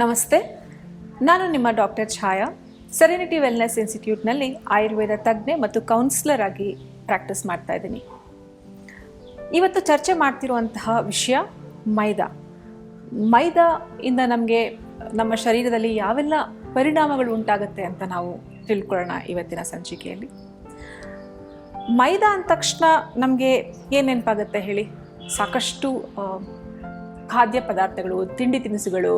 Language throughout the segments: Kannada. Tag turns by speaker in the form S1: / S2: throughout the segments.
S1: ನಮಸ್ತೆ. ನಾನು ನಿಮ್ಮ ಡಾಕ್ಟರ್ ಛಾಯಾ. ಸೆರೆನಿಟಿ ವೆಲ್ನೆಸ್ ಇನ್ಸ್ಟಿಟ್ಯೂಟ್ನಲ್ಲಿ ಆಯುರ್ವೇದ ತಜ್ಞೆ ಮತ್ತು ಕೌನ್ಸಿಲರ್ ಆಗಿ ಪ್ರಾಕ್ಟೀಸ್ ಮಾಡ್ತಾ ಇದ್ದೀನಿ. ಇವತ್ತು ಚರ್ಚೆ ಮಾಡ್ತಿರುವಂತಹ ವಿಷಯ ಮೈದಾ. ಮೈದಾ ಇಂದ ನಮಗೆ ನಮ್ಮ ಶರೀರದಲ್ಲಿ ಯಾವೆಲ್ಲ ಪರಿಣಾಮಗಳು ಉಂಟಾಗುತ್ತೆ ಅಂತ ನಾವು ತಿಳ್ಕೊಳ್ಳೋಣ ಇವತ್ತಿನ ಸಂಚಿಕೆಯಲ್ಲಿ. ಮೈದಾ ಅಂದ ತಕ್ಷಣ ನಮಗೆ ಏನು ನೆನಪಾಗುತ್ತೆ ಹೇಳಿ? ಸಾಕಷ್ಟು ಖಾದ್ಯ ಪದಾರ್ಥಗಳು, ತಿಂಡಿ ತಿನಿಸುಗಳು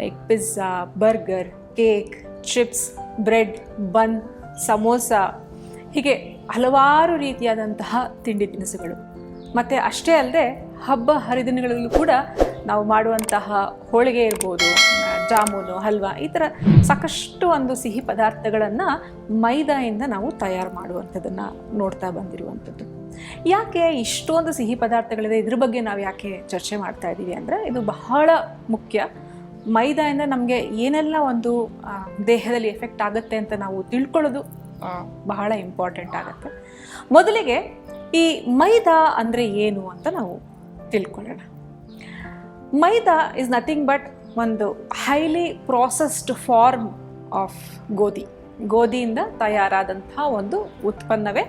S1: like pizza burger cake chips bread bun samosa ಹೀಗೆ ಹಲವಾರು ರೀತಿಯಾದಂತಹ ತಿಂಡಿ ತಿನಿಸುಗಳು. ಮತ್ತು ಅಷ್ಟೇ ಅಲ್ಲದೆ ಹಬ್ಬ ಹರಿದಿನಗಳಲ್ಲೂ ಕೂಡ ನಾವು ಮಾಡುವಂತಹ ಹೋಳಿಗೆ ಇರ್ಬೋದು, ಜಾಮೂನು, ಹಲ್ವಾ ಈ ಥರ ಸಾಕಷ್ಟು ಒಂದು ಸಿಹಿ ಪದಾರ್ಥಗಳನ್ನು ಮೈದಾಯಿಂದ ನಾವು ತಯಾರು ಮಾಡುವಂಥದ್ದನ್ನು ನೋಡ್ತಾ ಬಂದಿರುವಂಥದ್ದು. ಯಾಕೆ ಇಷ್ಟೊಂದು ಸಿಹಿ ಪದಾರ್ಥಗಳಿದೆ? ಇದ್ರ ಬಗ್ಗೆ ನಾವು ಯಾಕೆ ಚರ್ಚೆ ಮಾಡ್ತಾ ಇದ್ದೀವಿ ಅಂದರೆ, ಇದು ಬಹಳ ಮುಖ್ಯ. ಮೈದಾಯಿಂದ ನಮಗೆ ಏನೆಲ್ಲ ಒಂದು ದೇಹದಲ್ಲಿ ಎಫೆಕ್ಟ್ ಆಗುತ್ತೆ ಅಂತ ನಾವು ತಿಳ್ಕೊಳ್ಳೋದು ಬಹಳ ಇಂಪಾರ್ಟೆಂಟ್ ಆಗುತ್ತೆ. ಮೊದಲಿಗೆ ಈ ಮೈದಾ ಅಂದರೆ ಏನು ಅಂತ ನಾವು ತಿಳ್ಕೊಳ್ಳೋಣ. ಮೈದಾ ಇಸ್ ನಥಿಂಗ್ ಬಟ್ ಒಂದು highly processed form of godhi. ಗೋಧಿಯಿಂದ ತಯಾರಾದಂಥ ಒಂದು ಉತ್ಪನ್ನವೇ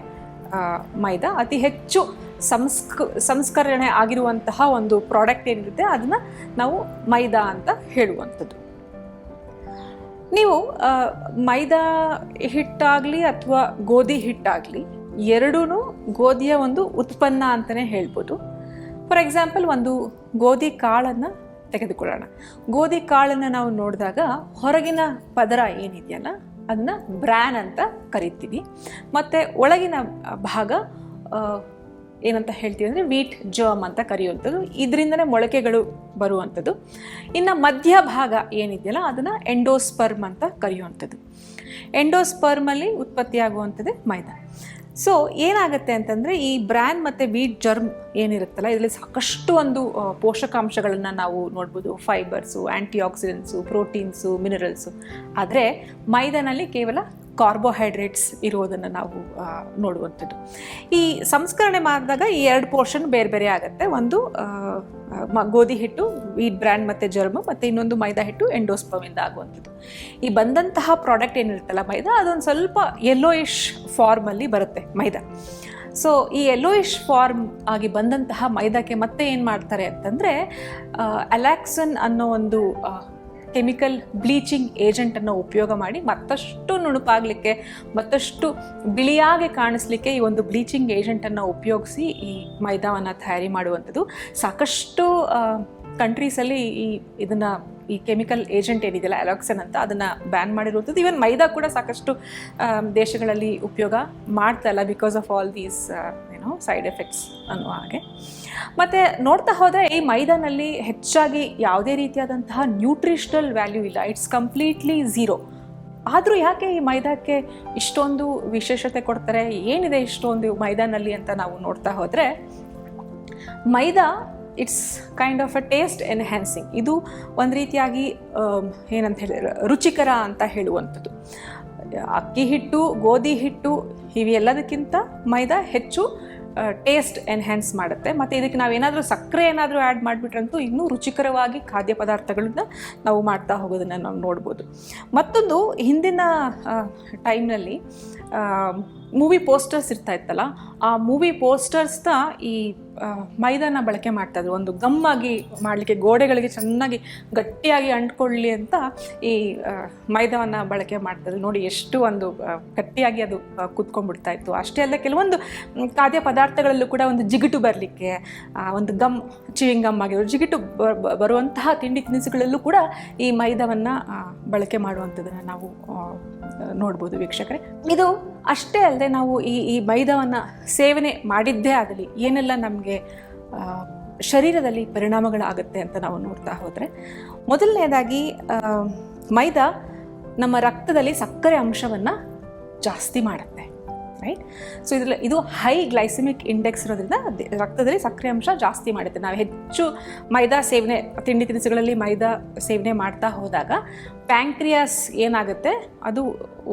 S1: ಮೈದಾ. ಅತಿ ಹೆಚ್ಚು ಸಂಸ್ಕ, ಸಂಸ್ಕರಣೆ ಆಗಿರುವಂತಹ ಒಂದು ಪ್ರಾಡಕ್ಟ್ ಏನಿರುತ್ತೆ, ಅದನ್ನು ನಾವು ಮೈದಾ ಅಂತ ಹೇಳುವಂಥದ್ದು. ನೀವು ಮೈದಾ ಹಿಟ್ಟಾಗಲಿ ಅಥವಾ ಗೋಧಿ ಹಿಟ್ಟಾಗಲಿ ಎರಡೂ ಗೋಧಿಯ ಒಂದು ಉತ್ಪನ್ನ ಅಂತಲೇ ಹೇಳ್ಬೋದು. ಫಾರ್ ಎಕ್ಸಾಂಪಲ್ ಒಂದು ಗೋಧಿ ಕಾಳನ್ನು ತೆಗೆದುಕೊಳ್ಳೋಣ. ಗೋಧಿ ಕಾಳನ್ನು ನಾವು ನೋಡಿದಾಗ ಹೊರಗಿನ ಪದರ ಏನಿದೆಯಲ್ಲ ಅದನ್ನ ಬ್ರ್ಯಾನ್ ಅಂತ ಕರಿತೀವಿ. ಮತ್ತು ಒಳಗಿನ ಭಾಗ ಏನಂತ ಹೇಳ್ತೀವಿ ಅಂದರೆ ವೀಟ್ ಜರ್ಮ್ ಅಂತ ಕರೆಯುವಂಥದ್ದು. ಇದರಿಂದನೇ ಮೊಳಕೆಗಳು ಬರುವಂಥದ್ದು. ಇನ್ನು ಮಧ್ಯ ಭಾಗ ಏನಿದೆಯಲ್ಲ, ಅದನ್ನು ಎಂಡೋಸ್ಪರ್ಮ್ ಅಂತ ಕರೆಯುವಂಥದ್ದು. ಎಂಡೋಸ್ಪರ್ಮಲ್ಲಿ ಉತ್ಪತ್ತಿಯಾಗುವಂಥದ್ದೇ ಮೈದಾ. ಸೊ ಏನಾಗುತ್ತೆ ಅಂತಂದರೆ ಈ ಬ್ರ್ಯಾನ್ ಮತ್ತು ವೀಟ್ ಜರ್ಮ್ ಏನಿರುತ್ತಲ್ಲ, ಇದರಲ್ಲಿ ಸಾಕಷ್ಟು ಒಂದು ಪೋಷಕಾಂಶಗಳನ್ನು ನಾವು ನೋಡ್ಬೋದು. Fibres antioxidants proteins minerals ಆದರೆ ಮೈದಾನಲ್ಲಿ ಕೇವಲ ಕಾರ್ಬೋಹೈಡ್ರೇಟ್ಸ್ ಇರೋದನ್ನು ನಾವು ನೋಡುವಂಥದ್ದು. ಈ ಸಂಸ್ಕರಣೆ ಮಾಡಿದಾಗ ಈ ಎರಡು ಪೋರ್ಷನ್ ಬೇರೆ ಬೇರೆ ಆಗುತ್ತೆ. ಒಂದು ಗೋಧಿ ಹಿಟ್ಟು, ವೀಟ್ ಬ್ರ್ಯಾಂಡ್ ಮತ್ತು ಜರ್ಮ, ಮತ್ತು ಇನ್ನೊಂದು ಮೈದಾ ಹಿಟ್ಟು ಎಂಡೋಸ್ಪಮಿಂದ ಆಗುವಂಥದ್ದು. ಈ ಬಂದಂತಹ ಪ್ರಾಡಕ್ಟ್ ಏನಿರುತ್ತಲ್ಲ ಮೈದಾ, ಅದೊಂದು ಸ್ವಲ್ಪ ಯೆಲ್ಲೋಯಿಶ್ ಫಾರ್ಮಲ್ಲಿ ಬರುತ್ತೆ ಮೈದಾ. ಸೊ ಈ ಯೆಲ್ಲೋಯಿಶ್ ಫಾರ್ಮ್ ಆಗಿ ಬಂದಂತಹ ಮೈದಾಕ್ಕೆ ಮತ್ತೆ ಏನು ಮಾಡ್ತಾರೆ ಅಂತಂದರೆ ಅಲ್ಯಾಕ್ಸನ್ ಅನ್ನೋ ಒಂದು ಕೆಮಿಕಲ್ ಬ್ಲೀಚಿಂಗ್ ಏಜೆಂಟನ್ನು ಉಪಯೋಗ ಮಾಡಿ ಮತ್ತಷ್ಟು ನುಣುಪಾಗಲಿಕ್ಕೆ, ಮತ್ತಷ್ಟು ಬಿಳಿಯಾಗಿ ಕಾಣಿಸ್ಲಿಕ್ಕೆ ಈ ಒಂದು ಬ್ಲೀಚಿಂಗ್ ಏಜೆಂಟನ್ನು ಉಪಯೋಗಿಸಿ ಈ ಮೈದಾವನ್ನು ತಯಾರಿ ಮಾಡುವಂಥದ್ದು. ಸಾಕಷ್ಟು ಕಂಟ್ರೀಸಲ್ಲಿ ಈ ಇದನ್ನು, ಈ ಕೆಮಿಕಲ್ ಏಜೆಂಟ್ ಏನಿದೆಯಲ್ಲ ಅಲಾಕ್ಸನ್ ಅಂತ ಅದನ್ನು ಬ್ಯಾನ್ ಮಾಡಿರುವಂಥದ್ದು. ಈವನ್ ಮೈದಾ ಕೂಡ ಸಾಕಷ್ಟು ದೇಶಗಳಲ್ಲಿ ಉಪಯೋಗ ಮಾಡ್ತಾ ಇಲ್ಲ ಬಿಕಾಸ್ ಆಫ್ ಆಲ್ ದೀಸ್ ಏನೋ ಸೈಡ್ ಎಫೆಕ್ಟ್ಸ್ ಅನ್ನೋ ಹಾಗೆ. ಮತ್ತು ನೋಡ್ತಾ ಹೋದರೆ ಈ ಮೈದಾನಲ್ಲಿ ಹೆಚ್ಚಾಗಿ ಯಾವುದೇ ರೀತಿಯಾದಂತಹ ನ್ಯೂಟ್ರಿಷನಲ್ ವ್ಯಾಲ್ಯೂ ಇಲ್ಲ. ಇಟ್ಸ್ ಕಂಪ್ಲೀಟ್ಲಿ ಝೀರೋ ಆದರೂ ಯಾಕೆ ಈ ಮೈದಾಕ್ಕೆ ಇಷ್ಟೊಂದು ವಿಶೇಷತೆ ಕೊಡ್ತಾರೆ? ಏನಿದೆ ಇಷ್ಟೊಂದು ಮೈದಾನಲ್ಲಿ ಅಂತ ನಾವು ನೋಡ್ತಾ ಹೋದರೆ, maida it's kind of a taste enhancing ಇದು ಒಂದು ರೀತಿಯಾಗಿ ಏನಂತ ಹೇಳಿದ್ರೆ, ರುಚಿಕರ ಅಂತ ಹೇಳುವಂಥದ್ದು. ಅಕ್ಕಿ ಹಿಟ್ಟು, ಗೋಧಿ ಹಿಟ್ಟು, ಇವೆಲ್ಲದಕ್ಕಿಂತ ಮೈದಾ ಹೆಚ್ಚು ಟೇಸ್ಟ್ ಎನ್ಹ್ಯಾನ್ಸ್ ಮಾಡುತ್ತೆ. ಮತ್ತು ಇದಕ್ಕೆ ನಾವು ಏನಾದರೂ ಸಕ್ಕರೆ ಏನಾದರೂ ಆ್ಯಡ್ ಮಾಡಿಬಿಟ್ರಂತೂ ಇನ್ನೂ ರುಚಿಕರವಾಗಿ ಖಾದ್ಯ ಪದಾರ್ಥಗಳನ್ನ ನಾವು ಮಾಡ್ತಾ ಹೋಗೋದನ್ನು ನಾವು ನೋಡ್ಬೋದು. ಮತ್ತೊಂದು ಹಿಂದಿನ ಟೈಮ್ನಲ್ಲಿ ಮೂವಿ ಪೋಸ್ಟರ್ಸ್ ಇರ್ತಾ ಇತ್ತಲ್ಲ, ಆ ಮೂವಿ ಪೋಸ್ಟರ್ಸ್ನ ಈ ಮೈದಾನ ಬಳಕೆ ಮಾಡ್ತಾಯಿದ್ರು ಒಂದು ಗಮ್ಮಾಗಿ ಮಾಡಲಿಕ್ಕೆ, ಗೋಡೆಗಳಿಗೆ ಚೆನ್ನಾಗಿ ಗಟ್ಟಿಯಾಗಿ ಅಂಟ್ಕೊಳ್ಳಿ ಅಂತ ಈ ಮೈದಾವನ್ನು ಬಳಕೆ ಮಾಡ್ತಾಯಿದ್ರು ನೋಡಿ, ಎಷ್ಟು ಒಂದು ಗಟ್ಟಿಯಾಗಿ ಅದು ಕೂತ್ಕೊಂಡ್ಬಿಡ್ತಾ ಇತ್ತು. ಅಷ್ಟೇ ಅಲ್ಲದೆ ಕೆಲವೊಂದು ಖಾದ್ಯ ಪದಾರ್ಥಗಳಲ್ಲೂ ಕೂಡ ಒಂದು ಜಿಗುಟು ಬರಲಿಕ್ಕೆ ಒಂದು ಗಮ್ ಚಿವಿಂಗ್ ಗಮ್ ಆಗಿರೋ ಜಿಗಿಟು ಬರುವಂತಹ ತಿಂಡಿ ತಿನಿಸುಗಳಲ್ಲೂ ಕೂಡ ಈ ಮೈದಾವನ್ನು ಬಳಕೆ ಮಾಡುವಂಥದ್ದನ್ನು ನಾವು ನೋಡ್ಬೋದು ವೀಕ್ಷಕರೇ. ಇದು ಅಷ್ಟೇ ಅಲ್ಲದೆ ನಾವು ಈ ಈ ಮೈದವನ್ನು ಸೇವನೆ ಮಾಡಿದ್ದೇ ಆಗಲಿ, ಏನೆಲ್ಲ ನಮಗೆ ಶರೀರದಲ್ಲಿ ಪರಿಣಾಮಗಳಾಗುತ್ತೆ ಅಂತ ನಾವು ನೋಡ್ತಾ ಹೋದರೆ, ಮೊದಲನೇದಾಗಿ ಮೈದಾ ನಮ್ಮ ರಕ್ತದಲ್ಲಿ ಸಕ್ಕರೆ ಅಂಶವನ್ನು ಜಾಸ್ತಿ ಮಾಡುತ್ತೆ ರೈಟ್ ಸೊ ಇದರಲ್ಲಿ, ಇದು ಹೈ ಗ್ಲೈಸಿಮಿಕ್ ಇಂಡೆಕ್ಸ್ ಇರೋದ್ರಿಂದ ರಕ್ತದಲ್ಲಿ ಸಕ್ಕರೆ ಅಂಶ ಜಾಸ್ತಿ ಮಾಡುತ್ತೆ. ನಾವು ಹೆಚ್ಚು ಮೈದಾ ಸೇವನೆ, ತಿಂಡಿ ತಿನಿಸುಗಳಲ್ಲಿ ಮೈದಾ ಸೇವನೆ ಮಾಡ್ತಾ ಹೋದಾಗ ಪ್ಯಾಂಕ್ರಿಯಾಸ್ ಏನಾಗುತ್ತೆ? ಅದು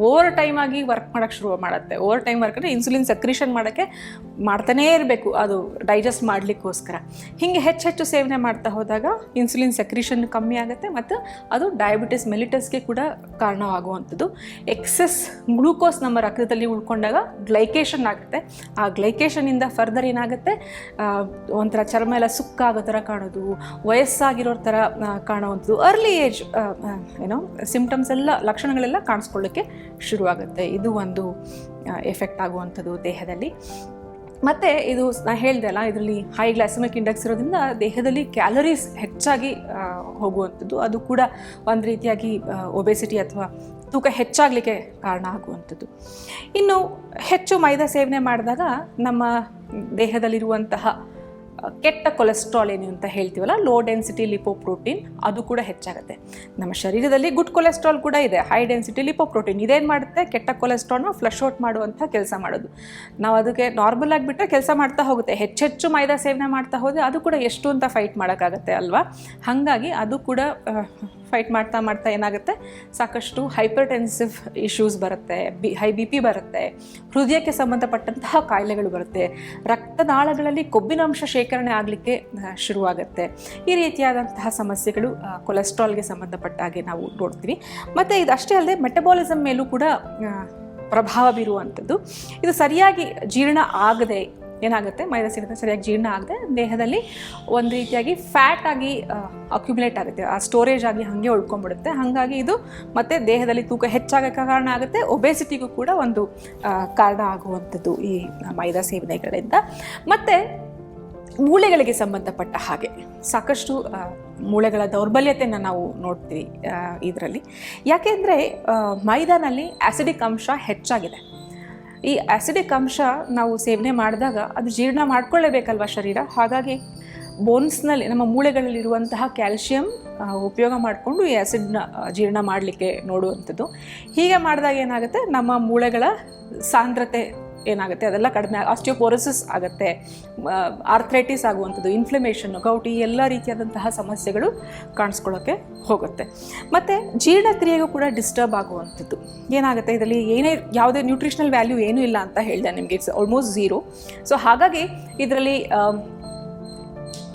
S1: ಓವರ್ ಟೈಮ್ ಆಗಿ ವರ್ಕ್ ಮಾಡೋಕ್ಕೆ ಶುರು ಮಾಡುತ್ತೆ. ಓವರ್ ಟೈಮ್ ವರ್ಕ್ ಅಂದರೆ ಇನ್ಸುಲಿನ್ ಸಕ್ರಿಷನ್ ಮಾಡೋಕ್ಕೆ ಮಾಡ್ತಾನೇ ಇರಬೇಕು. ಅದು ಡೈಜೆಸ್ಟ್ ಮಾಡಲಿಕ್ಕೋಸ್ಕರ. ಹಿಂಗೆ ಹೆಚ್ಚು ಹೆಚ್ಚು ಸೇವನೆ ಮಾಡ್ತಾ ಹೋದಾಗ ಇನ್ಸುಲಿನ್ ಸಕ್ರಿಷನ್ ಕಮ್ಮಿ ಆಗುತ್ತೆ ಮತ್ತು ಅದು ಡಯಾಬಿಟಿಸ್ ಮೆಲಿಟಸ್ಗೆ ಕೂಡ ಕಾರಣವಾಗುವಂಥದ್ದು. ಎಕ್ಸೆಸ್ ಗ್ಲೂಕೋಸ್ ನಮ್ಮ ರಕ್ತದಲ್ಲಿ ಉಳ್ಕೊಂಡಾಗ ಗ್ಲೈಕೇಷನ್ ಆಗುತ್ತೆ. ಆ ಗ್ಲೈಕೇಷನಿಂದ ಫರ್ದರ್ ಏನಾಗುತ್ತೆ? ಒಂಥರ ಚರ್ಮ ಎಲ್ಲ ಸುಕ್ಕಾಗೋ ಥರ ಕಾಣೋದು. ವಯಸ್ಸಾಗಿರೋ ಥರ ಕಾಣುವಂಥದ್ದು. ಅರ್ಲಿ ಏಜ್ ಏನೋ ಸಿಂಪ್ಟಮ್ಸ್ ಎಲ್ಲ, ಲಕ್ಷಣಗಳೆಲ್ಲ ಕಾಣಿಸ್ಕೊಳ್ಳೋಕ್ಕೆ ಶುರುವಾಗುತ್ತೆ. ಇದು ಒಂದು ಎಫೆಕ್ಟ್ ಆಗುವಂಥದ್ದು ದೇಹದಲ್ಲಿ. ಮತ್ತು ಇದು ನಾ ಹೇಳಿದೆ ಅಲ್ಲ, ಇದರಲ್ಲಿ ಹೈ ಗ್ಲಾಸಮಿಕ್ ಇಂಡೆಕ್ಸ್ ಇರೋದ್ರಿಂದ ದೇಹದಲ್ಲಿ ಕ್ಯಾಲರೀಸ್ ಹೆಚ್ಚಾಗಿ ಹೋಗುವಂಥದ್ದು. ಅದು ಕೂಡ ಒಂದು ರೀತಿಯಾಗಿ ಒಬೆಸಿಟಿ ಅಥವಾ ತೂಕ ಹೆಚ್ಚಾಗಲಿಕ್ಕೆ ಕಾರಣ ಆಗುವಂಥದ್ದು. ಇನ್ನು ಹೆಚ್ಚು ಮೈದಾ ಸೇವನೆ ಮಾಡಿದಾಗ ನಮ್ಮ ದೇಹದಲ್ಲಿರುವಂತಹ ಕೆಟ್ಟ ಕೊಲೆಸ್ಟ್ರಾಲ್ ಏನು ಅಂತ ಹೇಳ್ತೀವಲ್ಲ ಲೋ ಡೆನ್ಸಿಟಿ ಲಿಪೋಪ್ರೋಟೀನ್ ಅದು ಕೂಡ ಹೆಚ್ಚಾಗುತ್ತೆ. ನಮ್ಮ ಶರೀರದಲ್ಲಿ ಗುಡ್ ಕೊಲೆಸ್ಟ್ರಾಲ್ ಕೂಡ ಇದೆ ಹೈ ಡೆನ್ಸಿಟಿ ಲಿಪೋಪ್ರೋಟೀನ್ ಇದೇನು ಮಾಡುತ್ತೆ? ಕೆಟ್ಟ ಕೊಲೆಸ್ಟ್ರಾಲ್ನ ಫ್ಲಶ್ ಔಟ್ ಮಾಡುವಂಥ ಕೆಲಸ ಮಾಡೋದು. ನಾವು ಅದಕ್ಕೆ ನಾರ್ಮಲ್ ಆಗಿಬಿಟ್ರೆ ಕೆಲಸ ಮಾಡ್ತಾ ಹೋಗುತ್ತೆ. ಹೆಚ್ಚೆಚ್ಚು ಮೈದಾ ಸೇವನೆ ಮಾಡ್ತಾ ಹೋದರೆ ಅದು ಕೂಡ ಎಷ್ಟು ಅಂತ ಫೈಟ್ ಮಾಡೋಕ್ಕಾಗತ್ತೆ ಅಲ್ವಾ? ಹಾಗಾಗಿ ಅದು ಕೂಡ ಫೈಟ್ ಮಾಡ್ತಾ ಮಾಡ್ತಾ ಏನಾಗುತ್ತೆ? ಸಾಕಷ್ಟು ಹೈಪರ್ ಟೆನ್ಸಿವ್ ಇಶ್ಯೂಸ್ ಬರುತ್ತೆ, ಬಿ ಹೈ ಬಿ ಪಿ ಬರುತ್ತೆ, ಹೃದಯಕ್ಕೆ ಸಂಬಂಧಪಟ್ಟಂತಹ ಕಾಯಿಲೆಗಳು ಬರುತ್ತೆ, ರಕ್ತನಾಳಗಳಲ್ಲಿ ಕೊಬ್ಬಿನಾಂಶ ಶೇಖರಣೆ ಆಗಲಿಕ್ಕೆ ಶುರುವಾಗುತ್ತೆ. ಈ ರೀತಿಯಾದಂತಹ ಸಮಸ್ಯೆಗಳು ಕೊಲೆಸ್ಟ್ರಾಲ್ಗೆ ಸಂಬಂಧಪಟ್ಟ ಹಾಗೆ ನಾವು ನೋಡ್ತೀವಿ. ಮತ್ತು ಇದು ಅಷ್ಟೇ ಅಲ್ಲದೆ ಮೆಟಬಾಲಿಸಮ್ ಮೇಲೂ ಕೂಡ ಪ್ರಭಾವ ಬೀರುವಂಥದ್ದು. ಇದು ಸರಿಯಾಗಿ ಜೀರ್ಣ ಆಗದೆ ಏನಾಗುತ್ತೆ? ಮೈದಾ ಸೇರಿದ ಸರಿಯಾಗಿ ಜೀರ್ಣ ಆಗದೆ ದೇಹದಲ್ಲಿ ಒಂದು ರೀತಿಯಾಗಿ ಫ್ಯಾಟ್ ಆಗಿ ಅಕ್ಯುಮುಲೇಟ್ ಆಗುತ್ತೆ. ಆ ಸ್ಟೋರೇಜ್ ಆಗಿ ಹಾಗೆ ಉಳ್ಕೊಂಡ್ಬಿಡುತ್ತೆ. ಹಾಗಾಗಿ ಇದು ಮತ್ತೆ ದೇಹದಲ್ಲಿ ತೂಕ ಹೆಚ್ಚಾಗಕ್ಕೆ ಕಾರಣ ಆಗುತ್ತೆ. ಒಬೆಸಿಟಿಗೂ ಕೂಡ ಒಂದು ಕಾರಣ ಆಗುವಂಥದ್ದು ಈ ಮೈದಾ ಸೇವನೆಗಳಿಂದ ಮತ್ತು ಮೂಳೆಗಳಿಗೆ ಸಂಬಂಧಪಟ್ಟ ಹಾಗೆ ಸಾಕಷ್ಟು ಮೂಳೆಗಳ ದೌರ್ಬಲ್ಯತೆಯನ್ನು ನಾವು ನೋಡ್ತೀವಿ ಇದರಲ್ಲಿ. ಯಾಕೆಂದರೆ ಮೈದಾನಲ್ಲಿ ಆ್ಯಸಿಡಿಕ್ ಅಂಶ ಹೆಚ್ಚಾಗಿದೆ. ಈ ಆ್ಯಸಿಡಿಕ್ ಅಂಶ ನಾವು ಸೇವನೆ ಮಾಡಿದಾಗ ಅದು ಜೀರ್ಣ ಮಾಡ್ಕೊಳ್ಳೇಬೇಕಲ್ವ ಶರೀರ? ಹಾಗಾಗಿ ಬೋನ್ಸ್ನಲ್ಲಿ ನಮ್ಮ ಮೂಳೆಗಳಲ್ಲಿರುವಂತಹ ಕ್ಯಾಲ್ಶಿಯಂ ಉಪಯೋಗ ಮಾಡಿಕೊಂಡು ಈ ಆ್ಯಸಿಡ್ನ ಜೀರ್ಣ ಮಾಡಲಿಕ್ಕೆ ನೋಡುವಂಥದ್ದು. ಹೀಗೆ ಮಾಡಿದಾಗ ಏನಾಗುತ್ತೆ? ನಮ್ಮ ಮೂಳೆಗಳ ಸಾಂದ್ರತೆ ಏನಾಗುತ್ತೆ? ಅದೆಲ್ಲ ಕಡಿಮೆ ಆಸ್ಟಿಯೋಪೋರೋಸಿಸ್ ಆಗುತ್ತೆ ಆರ್ಥ್ರೈಟಿಸ್ ಆಗುವಂಥದ್ದು ಇನ್ಫ್ಲಮೇಷನ್ ಗೌಟಿ ಎಲ್ಲ ರೀತಿಯಾದಂತಹ ಸಮಸ್ಯೆಗಳು ಕಾಣಿಸ್ಕೊಳ್ಳೋಕ್ಕೆ ಹೋಗುತ್ತೆ. ಮತ್ತು ಜೀರ್ಣಕ್ರಿಯೆಗೂ ಕೂಡ ಡಿಸ್ಟರ್ಬ್ ಆಗುವಂಥದ್ದು. ಏನಾಗುತ್ತೆ? ಇದರಲ್ಲಿ ಏನೇ ಯಾವುದೇ ನ್ಯೂಟ್ರಿಷನಲ್ ವ್ಯಾಲ್ಯೂ ಏನೂ ಇಲ್ಲ ಅಂತ ಹೇಳಿದೆ ನಿಮಗೆ. ಇಟ್ಸ್ ಆಲ್ಮೋಸ್ಟ್ ಝೀರೋ ಸೊ ಹಾಗಾಗಿ ಇದರಲ್ಲಿ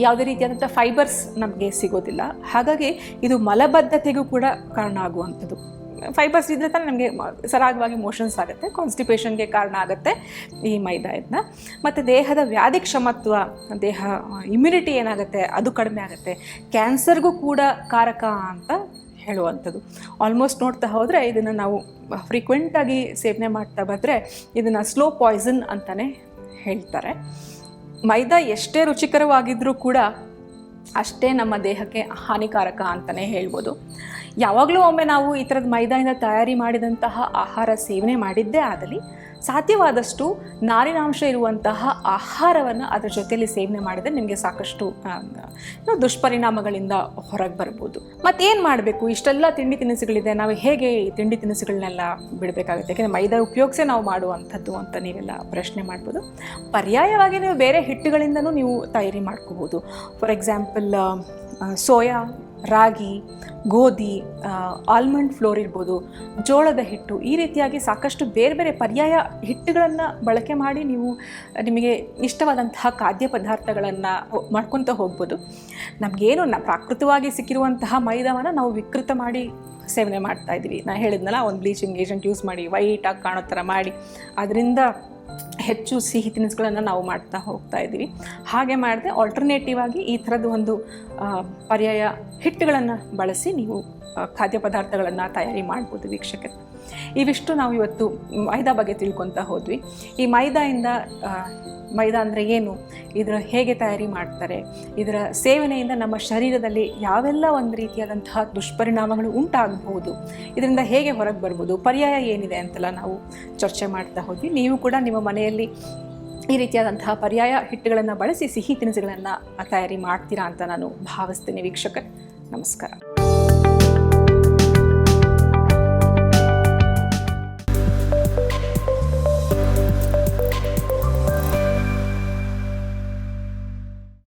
S1: ಯಾವುದೇ ರೀತಿಯಾದಂಥ ಫೈಬರ್ಸ್ ನಮಗೆ ಸಿಗೋದಿಲ್ಲ. ಹಾಗಾಗಿ ಇದು ಮಲಬದ್ಧತೆಗೂ ಕೂಡ ಕಾರಣ ಆಗುವಂಥದ್ದು. ಫೈಬರ್ಸ್ ಇದ್ರೆ ತಾನೇ ನಮಗೆ ಸರಾಗವಾಗಿ ಮೋಷನ್ಸ್ ಆಗುತ್ತೆ ಕಾನ್ಸ್ಟಿಪೇಷನ್ಗೆ ಕಾರಣ ಆಗುತ್ತೆ ಈ ಮೈದಾ ಇದನ್ನ. ಮತ್ತು ದೇಹದ ವ್ಯಾಧಿ ಕ್ಷಮತ್ವ, ದೇಹ ಇಮ್ಯುನಿಟಿ ಏನಾಗುತ್ತೆ, ಅದು ಕಡಿಮೆ ಆಗುತ್ತೆ. ಕ್ಯಾನ್ಸರ್ಗೂ ಕೂಡ ಕಾರಕ ಅಂತ ಹೇಳುವಂಥದ್ದು. ಆಲ್ಮೋಸ್ಟ್ ನೋಡ್ತಾ ಹೋದರೆ ಇದನ್ನು ನಾವು ಫ್ರೀಕ್ವೆಂಟಾಗಿ ಸೇವನೆ ಮಾಡ್ತಾ ಬಂದರೆ ಇದನ್ನು ಸ್ಲೋ ಪಾಯ್ಸನ್ ಅಂತಲೇ ಹೇಳ್ತಾರೆ. ಮೈದಾ ಎಷ್ಟೇ ರುಚಿಕರವಾಗಿದ್ದರೂ ಕೂಡ ಅಷ್ಟೇ ನಮ್ಮ ದೇಹಕ್ಕೆ ಹಾನಿಕಾರಕ ಅಂತಲೇ ಹೇಳ್ಬೋದು. ಯಾವಾಗಲೂ ಒಮ್ಮೆ ನಾವು ಈ ಥರದ ಮೈದಾಯಿಂದ ತಯಾರಿ ಮಾಡಿದಂತಹ ಆಹಾರ ಸೇವನೆ ಮಾಡಿದ್ದೇ ಆದಲ್ಲಿ ಸಾಧ್ಯವಾದಷ್ಟು ನಾರಿನಾಂಶ ಇರುವಂತಹ ಆಹಾರವನ್ನು ಅದರ ಜೊತೆಯಲ್ಲಿ ಸೇವನೆ ಮಾಡಿದರೆ ನಿಮಗೆ ಸಾಕಷ್ಟು ದುಷ್ಪರಿಣಾಮಗಳಿಂದ ಹೊರಗೆ ಬರ್ಬೋದು. ಮತ್ತೇನು ಮಾಡಬೇಕು? ಇಷ್ಟೆಲ್ಲ ತಿಂಡಿ ತಿನಿಸುಗಳಿದೆ, ನಾವು ಹೇಗೆ ಈ ತಿಂಡಿ ತಿನಿಸುಗಳನ್ನೆಲ್ಲ ಬಿಡಬೇಕಾಗುತ್ತೆ? ಯಾಕೆಂದರೆ ಮೈದಾ ಉಪಯೋಗಿಸೇ ನಾವು ಮಾಡುವಂಥದ್ದು ಅಂತ ನೀವೆಲ್ಲ ಪ್ರಶ್ನೆ ಮಾಡ್ಬೋದು. ಪರ್ಯಾಯವಾಗಿ ನೀವು ಬೇರೆ ಹಿಟ್ಟುಗಳಿಂದನೂ ನೀವು ತಯಾರಿ ಮಾಡ್ಕೋಬೋದು. ಫಾರ್ ಎಕ್ಸಾಂಪಲ್ ಸೋಯಾ ರಾಗಿ, ಗೋಧಿ ಆಲ್ಮಂಡ್ ಫ್ಲೋರ್ ಇರ್ಬೋದು, ಜೋಳದ ಹಿಟ್ಟು ಈ ರೀತಿಯಾಗಿ ಸಾಕಷ್ಟು ಬೇರೆ ಬೇರೆ ಪರ್ಯಾಯ ಹಿಟ್ಟುಗಳನ್ನು ಬಳಕೆ ಮಾಡಿ ನೀವು ನಿಮಗೆ ಇಷ್ಟವಾದಂತಹ ಖಾದ್ಯ ಪದಾರ್ಥಗಳನ್ನು ಮಾಡ್ಕೊತ ಹೋಗ್ಬೋದು. ನಮಗೇನು ನ, ಪ್ರಾಕೃತವಾಗಿ ಸಿಕ್ಕಿರುವಂತಹ ಮೈದಾವನ್ನು ನಾವು ವಿಕೃತ ಮಾಡಿ ಸೇವನೆ ಮಾಡ್ತಾ ಇದ್ದೀವಿ. ನಾನು ಹೇಳಿದ್ನಲ್ಲ, ಒಂದು ಬ್ಲೀಚಿಂಗ್ ಏಜೆಂಟ್ ಯೂಸ್ ಮಾಡಿ ವೈಟಾಗಿ ಕಾಣೋ ಥರ ಮಾಡಿ. ಅದರಿಂದ ಹೆಚ್ಚು ಸಿಹಿ ತಿನಿಸುಗಳನ್ನು ನಾವು ಮಾಡ್ತಾ ಹೋಗ್ತಾ ಇದ್ದೀವಿ. ಹಾಗೆ ಮಾಡಿದೆ ಆಲ್ಟರ್ನೇಟಿವ್ ಆಗಿ ಈ ಥರದ ಒಂದು ಪರ್ಯಾಯ ಹಿಟ್ಟುಗಳನ್ನು ಬಳಸಿ ನೀವು ಖಾದ್ಯ ಪದಾರ್ಥಗಳನ್ನು ತಯಾರಿ ಮಾಡ್ಬೋದು ವೀಕ್ಷಕರು. ಇವಿಷ್ಟು ನಾವು ಇವತ್ತು ಮೈದಾ ಬಗ್ಗೆ ತಿಳ್ಕೊತಾ ಹೋದ್ವಿ. ಈ ಮೈದಾಯಿಂದ ಮೈದಾ ಅಂದರೆ ಏನು? ಇದರ ಹೇಗೆ ತಯಾರಿ ಮಾಡ್ತಾರೆ? ಇದರ ಸೇವನೆಯಿಂದ ನಮ್ಮ ಶರೀರದಲ್ಲಿ ಯಾವೆಲ್ಲ ಒಂದು ರೀತಿಯಾದಂತಹ ದುಷ್ಪರಿಣಾಮಗಳು ಉಂಟಾಗಬಹುದು? ಇದರಿಂದ ಹೇಗೆ ಹೊರಗೆ ಬರ್ಬೋದು? ಪರ್ಯಾಯ ಏನಿದೆ ಅಂತೆಲ್ಲ ನಾವು ಚರ್ಚೆ ಮಾಡ್ತಾ ಹೋದ್ವಿ. ನೀವು ಕೂಡ ನಿಮ್ಮ ಮನೆಯಲ್ಲಿ ಈ ರೀತಿಯಾದಂತಹ ಪರ್ಯಾಯ ಹಿಟ್ಟುಗಳನ್ನು ಬಳಸಿ ಸಿಹಿ ತಿನಿಸುಗಳನ್ನು ತಯಾರಿ ಮಾಡ್ತೀರಾ ಅಂತ ನಾನು ಭಾವಿಸ್ತೇನೆ ವೀಕ್ಷಕ ನಮಸ್ಕಾರ.